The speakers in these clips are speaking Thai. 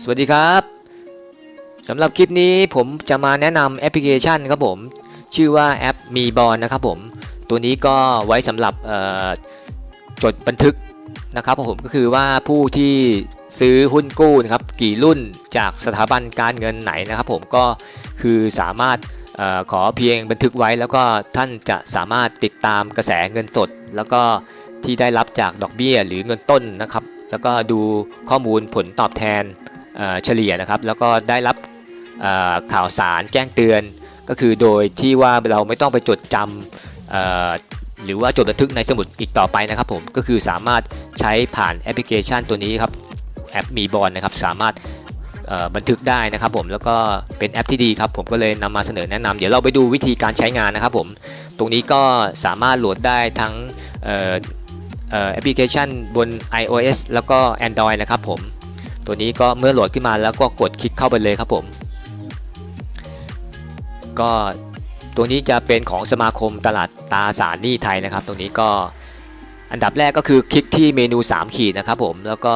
สวัสดีครับสำหรับคลิปนี้ผมจะมาแนะนำแอปพลิเคชันครับผม ชื่อว่าแอปมีบอลนะครับผม ตัวนี้ก็ไว้สำหรับจดบันทึกนะครับผมก็คือว่าผู้ที่ซื้อหุ้นกู้นะครับกี่รุ่นจากสถาบันการเงินไหนนะครับ ผมก็คือสามารถออขอเพียงบันทึกไว้ แล้วก็ท่านจะสามารถติดตามกระแสเงินสด แล้วก็ที่ได้รับจากดอกเบี้ยหรือเงินต้นนะครับ แล้วก็ดูข้อมูลผลตอบแทน เฉลี่ยนะครับ แล้วก็ได้รับข่าวสารแจ้งเตือน ก็คือโดยที่ว่าเราไม่ต้องไปจดจำหรือว่าจดบันทึกในสมุดอีกต่อไปนะครับผมก็คือสามารถใช้ผ่านแอปพลิเคชันตัวนี้ครับแอปมีบอลนะครับสามารถบันทึกได้นะครับผมแล้วก็เป็นแอปที่ดีครับผมก็เลยนำมาเสนอแนะนำเดี๋ยวเราไปดูวิธีการใช้งานนะครับผมตรงนี้ก็สามารถโหลดได้ทั้งแอปพลิเคชันบน iOS แล้วก็ Android นะครับผม ตัวนี้ก็เมื่อโหลดขึ้นมาแล้วก็กดคลิกเข้าไปเลยครับผม ก็ตัวนี้จะเป็นของสมาคมตลาดตาสารหนี้ไทยนะครับ ตรงนี้ก็อันดับแรกก็คือคลิกที่เมนู 3 ขีดนะครับผมแล้วก็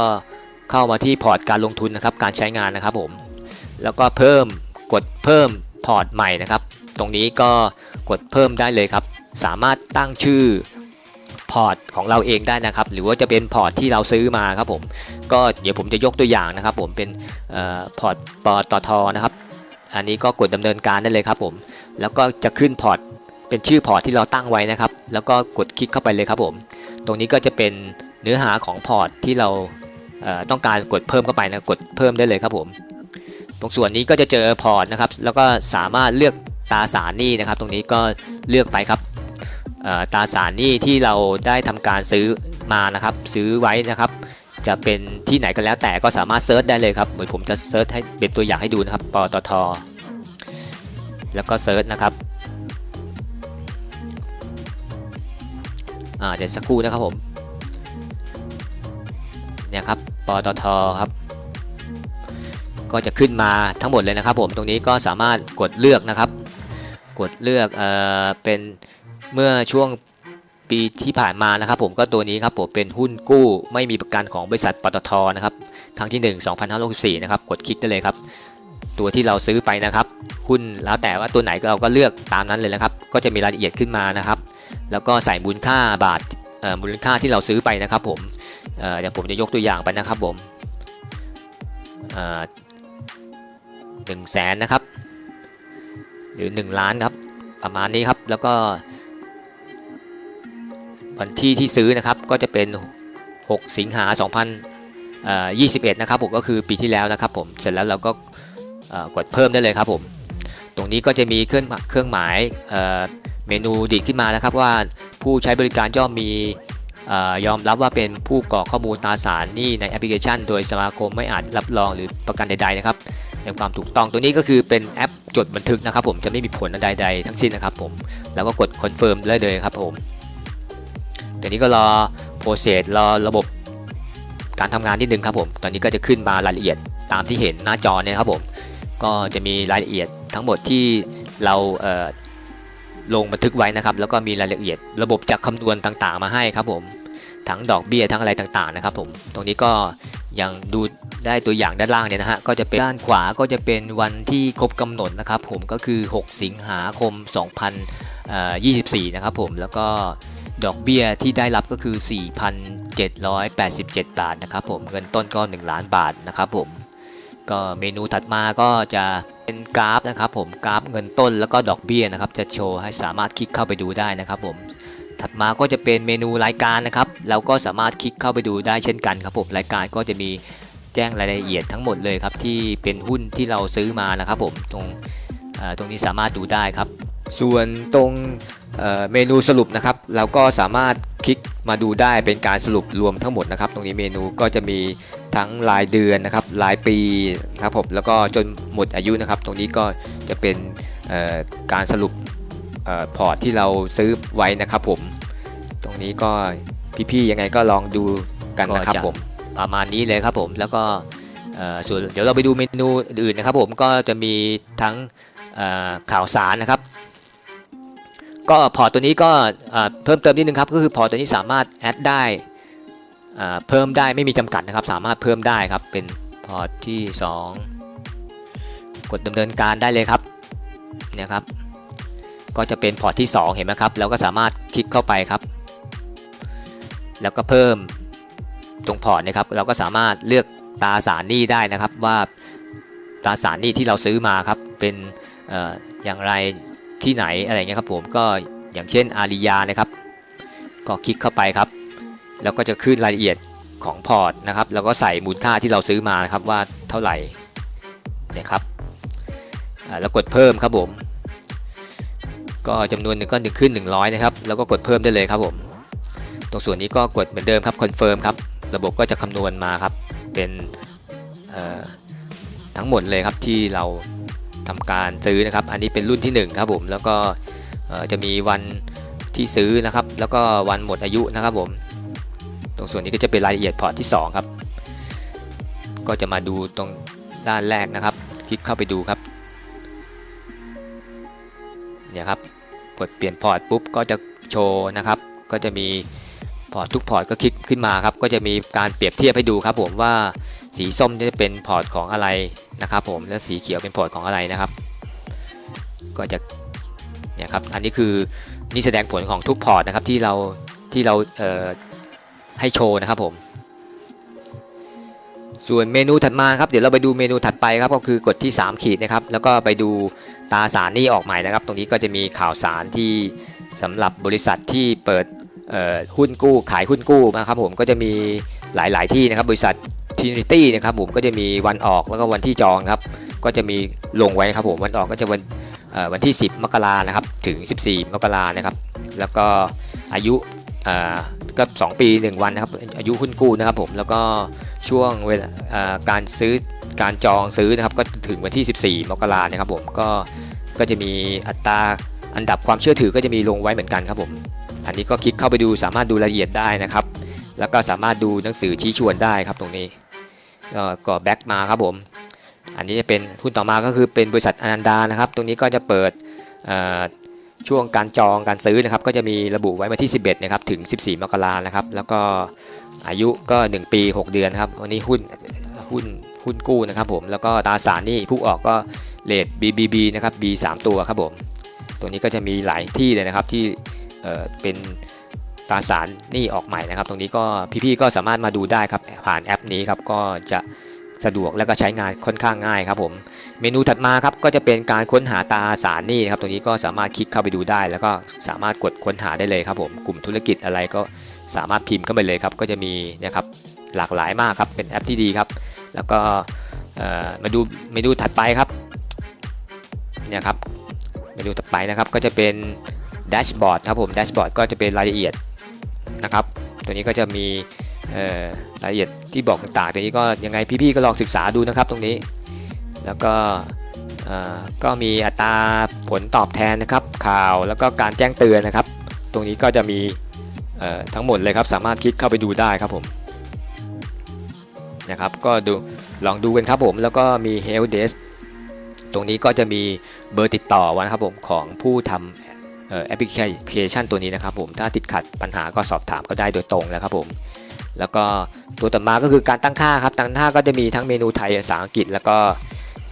เข้ามาที่พอร์ตการลงทุนนะครับการใช้งานนะครับผมแล้วก็เพิ่มกดเพิ่มพอร์ตใหม่นะครับ ตรงนี้ก็กดเพิ่มได้เลยครับ สามารถตั้งชื่อ พอร์ตของเราเองได้นะครับ หรือว่าจะเป็นพอร์ตที่เราซื้อมาครับผมก็เดี๋ยวผมจะยกตัวอย่างนะครับ ผมเป็นออพอร์ตปตทนะครับ อันนี้ก็กดดำเนินการได้เลยครับผมแล้วก็จะขึ้นพอร์ตเป็นชื่อพอร์ตที่เราตั้งไว้นะครับ แล้วก็กดคลิกเข้าไปเลยครับผม ตรงนี้ก็จะเป็นเนื้อหาของพอร์ตที่เราเต้องการกดเพิ่มเข้าไปนะกดเพิ่มได้เลยครับผม ตรงส่วนนี้ก็จะเจอพอร์ตนะครับ แล้วก็สามารถเลือกตาสารหนี้นะครับ ตรงนี้ก็เลือกไปครับ ตราสารหนี้ที่เราได้ทำการซื้อมานะครับ ซื้อไว้นะครับ จะเป็นที่ไหนก็แล้วแต่ก็สามารถเซิร์ชได้เลยครับเหมือนผมจะเซิร์ชให้เป็นตัวอย่างให้ดูนะครับปตทแล้วก็เซิร์ชนะครับเดี๋ยวสักครู่นะครับผมเนี่ยครับปตทครับ ก็จะขึ้นมาทั้งหมดเลยนะครับผมตรงนี้ก็สามารถกดเลือกนะครับ กดเลือกเอ่อเป็นเมื่อช่วงปีที่ผ่านมานะครับ ผมก็ตัวนี้ครับผมเป็นหุ้นกู้ไม่มีประกันของบริษัทปตทนะครับครั้งที่ 1 2564นะครับกดคลิกได้เลยครับ ตัวที่เราซื้อไปนะครับหุ้นแล้วแต่ว่าตัวไหนเราก็เลือกตามนั้นเลยนะครับ ก็จะมีรายละเอียดขึ้นมานะครับ แล้วก็ใส่มูลค่าบาทเอ่อมูลค่าที่เราซื้อไปนะครับ ผมเอ่อเดี๋ยวผมจะยกตัวอย่างไปนะครับผมหนึ่งแสนนะครับ หรือ 1 ล้านครับ ประมาณนี้ครับแล้วก็ วันที่ที่ซื้อนะครับก็จะเป็น 6 สิงหา2021 นะครับผมก็คือปีที่แล้วนะครับผมเสร็จแล้วเราก็กดเพิ่มได้เลยครับผมตรงนี้ก็จะมีเครื่องเครื่องหมายเมนูดีดขึ้นมานะครับว่าผู้ใช้บริการย่อมมีอยอมรับว่าเป็นผู้กรอกข้อมูลตราสารนี้ในแอปพลิเคชัน โดยสมาคมไม่อาจรับรองหรือประกันใดๆนะครับในความถูกต้องตัวนี้ก็คือเป็นแอป จดบันทึกนะครับผมจะไม่มีผลใดๆทั้งสิ้นนะครับผมแล้วก็กดคอนเฟิร์มได้เลยครับผมเดี๋ยวนี้ก็รอโปรเซสรอระบบการทำงานนิดนึงครับผมตอนนี้ก็จะขึ้นมารายละเอียดตามที่เห็นหน้าจอเนี่ยครับผมก็จะมีรายละเอียดทั้งหมดที่เราเลงบันทึกไว้นะครับ แล้วก็มีรายละเอียดระบบจากคำนวณต่างๆ มาให้ครับผมทั้งดอกเบี้ยทั้งอะไรต่างๆนะครับผมตรงนี้ก็ อยังดูได้ตัวอย่างด้านล่างเนี่ยนะฮะก็จะเป็นด้านขวาก็จะเป็นวันที่ครบกำหนดนะครับผมก็คือ 6 สิงหาคม 2024 นะครับผมแล้วก็ดอกเบี้ยที่ได้รับก็คือ 4,787 บาทนะครับผมเงินต้นก็ 1 ล้านบาทนะครับผมก็เมนูถัดมาก็จะเป็นกราฟนะครับผมกราฟเงินต้นแล้วก็ดอกเบี้ยนะครับจะโชว์ให้สามารถคลิกเข้าไปดูได้นะครับผม ถัดมาก็จะเป็นเมนูรายการนะครับ เราก็สามารถคลิกเข้าไปดูได้เช่นกันครับผมรายการก็จะมีแจ้งรายละเอียดทั้งหมดเลยครับที่เป็นหุ้นที่เราซื้อมานะครับผมตรงตรงนี้สามารถดูได้ครับ ส่วนตรงเเมนูสรุปนะครับ เราก็สามารถคลิกมาดูได้เป็นการสรุปรวมทั้งหมดนะครับ ตรงนี้เมนูก็จะมีทั้งรายเดือนนะครับรายปีครับผมแล้วก็จนหมดอายุนะครับ ตรงนี้ก็จะเป็นการสรุปพอร์ตที่เราซื้อไว้นะครับผม นี้ก็พี่ๆยังไงก็ลองดูกันนะครับผมประมาณนี้เลยครับผมแล้วก็ส่วนเดี๋ยวเราไปดูเมนูอื่นนะครับผมก็จะมีทั้งข่าวสารนะครับ ก็พอตตัวนี้ก็เพิ่มเติมนิดนึงครับก็คือพอตตัวนี้สามารถแอดได้เพิ่มได้ไม่มีจำกัดนะครับ สามารถเพิ่มได้ครับเป็นพอร์ตที่ 2 กดดำเนินการได้เลยครับเนี่ยครับ ก็จะเป็นพอร์ตที่ 2 เห็นไหมครับแล้วก็สามารถคลิกเข้าไปครับ แล้วก็เพิ่มตรงพอร์ตนะครับ เราก็สามารถเลือกตราสารหนี้ได้นะครับ ว่าตราสารหนี้ที่เราซื้อมาครับเป็นอออย่างไรที่ไหนอะไรเงี้ยครับผมก็อย่างเช่นอาริยานะครับ ก็คลิกเข้าไปครับ แล้วก็จะขึ้นรายละเอียดของพอร์ตนะครับแล้วก็ใส่มูลค่าที่เราซื้อมานะครับว่าเท่าไหร่เนี่ยครับแล้วกดเพิ่มครับผม ก็จำนวนหนึ่งก็หนึ่งขึ้น 100 นะครับ แล้วก็กดเพิ่มได้เลยครับผม ตรงส่วนนี้ก็กดเหมือนเดิมครับคอนเฟิร์มครับระบบก็จะคำนวณมาครับเป็นทั้งหมดเลยครับที่เราทำการซื้อนะครับ อันนี้เป็นรุ่นที่1ครับผมแล้วก็จะมีวันที่ซื้อนะครับ แล้วก็วันหมดอายุนะครับผม ตรงส่วนนี้ก็จะเป็นรายละเอียดพอร์ตที่ 2 ครับ ก็จะมาดูตรงด้านแรกนะครับ คลิกเข้าไปดูครับเนี่ยครับกดเปลี่ยนพอร์ตปุ๊บก็จะโชว์นะครับ ก็จะมี พอร์ตทุกพอร์ตก็คลิกขึ้นมาครับก็จะมีการเปรียบเทียบให้ดูครับผมว่าสีส้มจะเป็นพอร์ตของอะไรนะครับผมและสีเขียวเป็นพอร์ตของอะไรนะครับ ก็จะเนี่ยครับอันนี้คือนี่แสดงผลของทุกพอร์ตนะครับที่เราที่เราเให้โชว์นะครับผม ส่วนเมนูถัดมาครับเดี๋ยวเราไปดูเมนูถัดไปครับก็คือกดที่ 3 ขีดนะครับ แล้วก็ไปดูตาสารนี้ออกใหม่นะครับ ตรงนี้ก็จะมีข่าวสารที่สำหรับบริษัทที่เปิด หุ้นกู้ขายหุ้นกู้นะครับผมก็จะมีหลาย ๆ ที่นะครับบริษัท Trinity นะครับผมก็จะมีวันออกแล้วก็วันที่จองครับก็จะมีลงไว้ครับผมวันออกก็จะวันวันที่ 10 มกรานะครับถึง 14 มกรานะครับ แล้วก็อายุเอ่อก็ 2 ปี 1 วันนะครับอายุหุ้นกู้นะครับผมแล้วก็ช่วงเวลาการซื้อการจองซื้อนะครับก็ถึงวันที่ 14 มกรานะครับผมก็ก็จะมีอัตราอันดับความเชื่อถือก็จะมีลงไว้เหมือนกันครับผม อันนี้ก็คลิกเข้าไปดูสามารถดูรายละเอียดได้นะครับ แล้วก็สามารถดูหนังสือชี้ชวนได้ครับตรงนี้ก็แบ็กมาครับผม อันนี้จะเป็นหุ้นต่อมาก็คือเป็นบริษัทอนันดานะครับ ตรงนี้ก็จะเปิดช่วงการจองการซื้อนะครับ ก็จะมีระบุไว้มาที่ 11นะครับถึง 14 มกรานะครับ แล้วก็อายุก็ 1 ปี 6 เดือนครับวันนี้หุ้นหุ้นหุ้นกู้นะครับผมแล้วก็ตราสารนี่ผู้ออกก็เลท BBB นะครับ B 3 ตัวครับผม ตัวนี้ก็จะมีหลายที่เลยนะครับที่ เเป็นตราสารนี่ออกใหม่นะครับ ตรงนี้ก็พี่ๆก็สามารถมาดูได้ครับผ่านแอปนี้ครับก็จะสะดวกและก็ใช้งานค่อนข้างง่ายครับผมเมนูถัดมาครับก็จะเป็นการค้นหาตราสารนี้นะครับตรงนี้ก็สามารถคลิกเข้าไปดูได้ แล้วก็สามารถกดค้นหาได้เลยครับผมกลุ่มธุรกิจอะไรก็สามารถพิมพ์เข้าไปเลยครับ ก็จะมีนะครับหลากหลายมากครับเป็นแอปที่ดีครับ แล้วก็มาดูเมนูถัดไปครับเนี่ยครับเมนูถัดไปนะครับก็จะเป็น แดชบอร์ดครับผมแดชบอร์ดก็จะเป็นรายละเอียดนะครับ ตัวนี้ก็จะมีรายละเอียดที่บอกต่างๆตัวนี้ก็ยังไงพี่ๆก็ลองศึกษาดูนะครับตรงนี้ แล้วก็ก็มีอัตราผลตอบแทนนะครับ ข่าวแล้วก็การแจ้งเตือนนะครับ ตรงนี้ก็จะมีทั้งหมดเลยครับสามารถคลิกเข้าไปดูได้ครับผมนะครับก็ดูลองดูกันครับผมแล้วก็มี Help Desk ตรงนี้ก็จะมีเบอร์ติดต่อว้นครับผมของผู้ทำ แอปพลิเคชันตัวนี้นะครับผมถ้าติดขัดปัญหาก็สอบถามก็ได้โดยตรงแล้วครับผมแล้วก็ตัวต่อมาก็คือการตั้งค่าครับตั้งค่าก็จะมีทั้งเมนูไทยภาษาอังกฤษ แล้วก็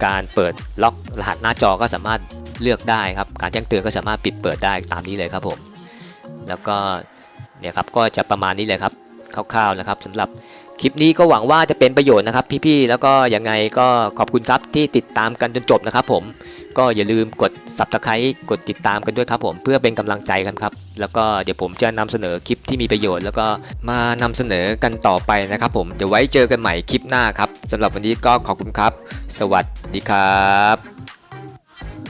การเปิดล็อกรหัสหน้าจอก็สามารถเลือกได้ครับการแจ้งเตือนก็สามารถปิดเปิดได้ตามนี้เลยครับผมแล้วก็เนี่ยครับก็จะประมาณนี้เลยครับคร่าวๆนะครับสำหรับ คลิปนี้ก็หวังว่าจะเป็นประโยชน์นะครับพี่ๆ แล้วก็ยังไงก็ขอบคุณครับที่ติดตามกันจนจบนะครับผมก็อย่าลืมกด subscribe กดติดตามกันด้วยครับผมเพื่อเป็นกำลังใจกันครับ แล้วก็เดี๋ยวผมจะนำเสนอคลิปที่มีประโยชน์ แล้วก็มานำเสนอกันต่อไปนะครับผมเดี๋ยวไว้เจอกันใหม่คลิปหน้าครับสำหรับวันนี้ก็ขอบคุณครับ สวัสดีครับ